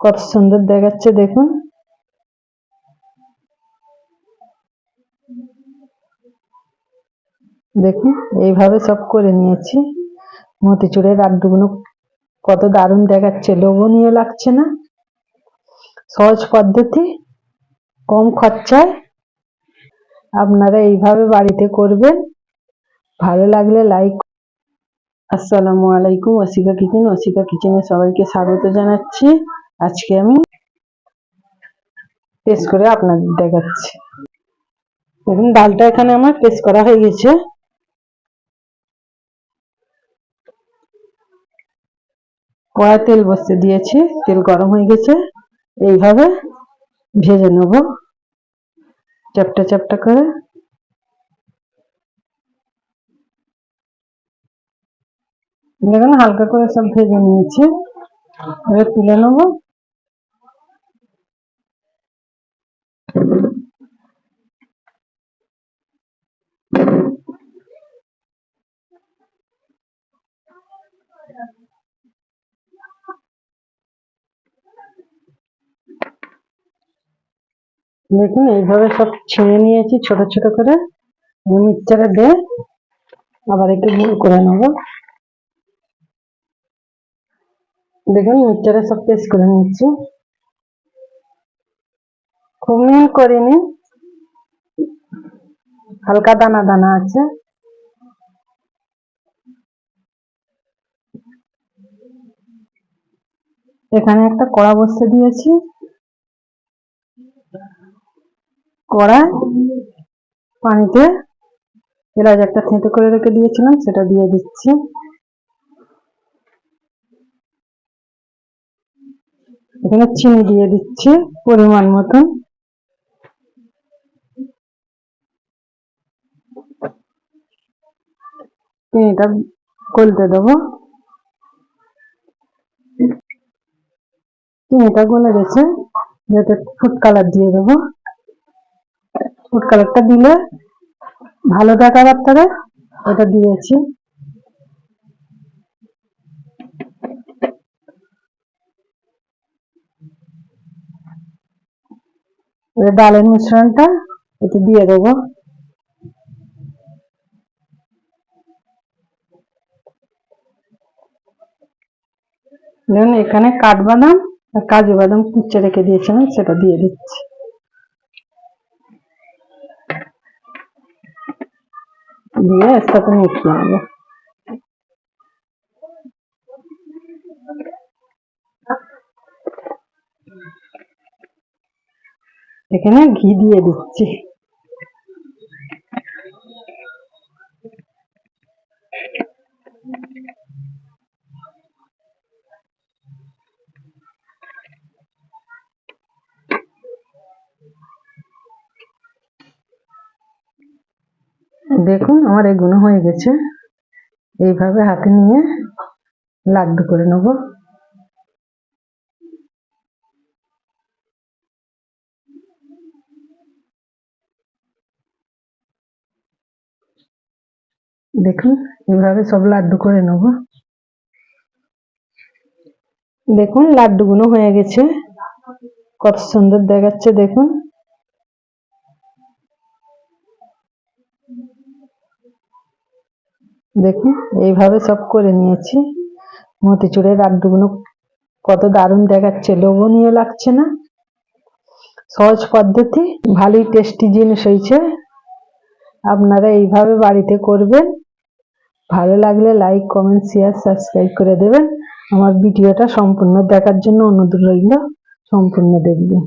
কত সুন্দর দেখাচ্ছে, দেখুন। দেখুন, এইভাবে সব করে নিয়েছি। মতিচুরের লাড্ডুগুলো কত দারুণ দেখাচ্ছে, লোভনীয় লাগছে না? সহজ পদ্ধতি, কম খরচায় আপনারা এইভাবে বাড়িতে করবেন। ভালো লাগলে লাইক আসসালামু আলাইকুম অসিকা কিচেন অসিকা কিচেনে সবাইকে স্বাগত জানাচ্ছি। আজকে আমি টেস্ট করে আপনাদের দেখাচ্ছি। দেখুন, ডালটা এখানে আমার টেস্ট করা হয়ে গেছে। কড়া তেল বসতে দিয়েছি, তেল গরম হয়ে গেছে। এইভাবে ভেজে নেব। চ্যাপটা চ্যাপটা করে। দেখুন, হালকা করে সব ভেজে নিয়েছি। এবার তুলে নেব। দেখুন, এইভাবে সব ছিঁড়ে নিয়েছি ছোট ছোট করে। মিক্সচারে দিয়ে আবার একটু গুঁড়ো করে নেব। দেখুন, মিক্সচারে সব পেস্ট করে নিচ্ছি। খুব মিহি করিনি। হালকা দানা দানা আছে। এখানে একটা কড়া বসতে দিয়েছি। কড়াই পানিতে এলাচ একটা থেঁতো করে রেখে দিয়েছিলাম, সেটা দিয়ে দিচ্ছি। এখানে চিনি দিয়ে দিচ্ছি পরিমাণ মতন। চিনিটা গলতে দেবো। চিনিটা গলে গেছে যাতে ফুড কালার দিয়ে দেবো। ফুড কালারটা দিলে ভালো দেখা বার্তারে ওটা দিয়েছি। ডালের মিশ্রণটা একটু দিয়ে দেবো। দেখুন, এখানে কাঠবাদাম আর কাজু বাদাম কুচে রেখে দিয়েছিলাম, সেটা দিয়ে দিচ্ছি। দিয়ে এর সাথে মিশিয়ে নেব। এখানে ঘি দিয়ে দিচ্ছি। দেখুন, আমার এগুলো হয়ে গেছে। এইভাবে হাতে নিয়ে লাড্ডু করে নেব। দেখুন, এভাবে সব লাড্ডু করে নেব। দেখুন, লাড্ডুগুলো হয়ে গেছে। কত সুন্দর দেখাচ্ছে, দেখুন। দেখুন, এইভাবে সব করে নিয়েছি। মতিচুরের লাড্ডুগুলো কত দারুণ দেখাচ্ছে, লোভনীয় লাগছে না? সহজ পদ্ধতি, ভালোই টেস্টি জিনিস হয়েছে। আপনারা এইভাবে বাড়িতে করবেন। ভালো লাগলে লাইক কমেন্ট শেয়ার সাবস্ক্রাইব করে দেবেন। আমার ভিডিওটা সম্পূর্ণ দেখার জন্য অনুরোধ রইল। সম্পূর্ণ দেখবেন।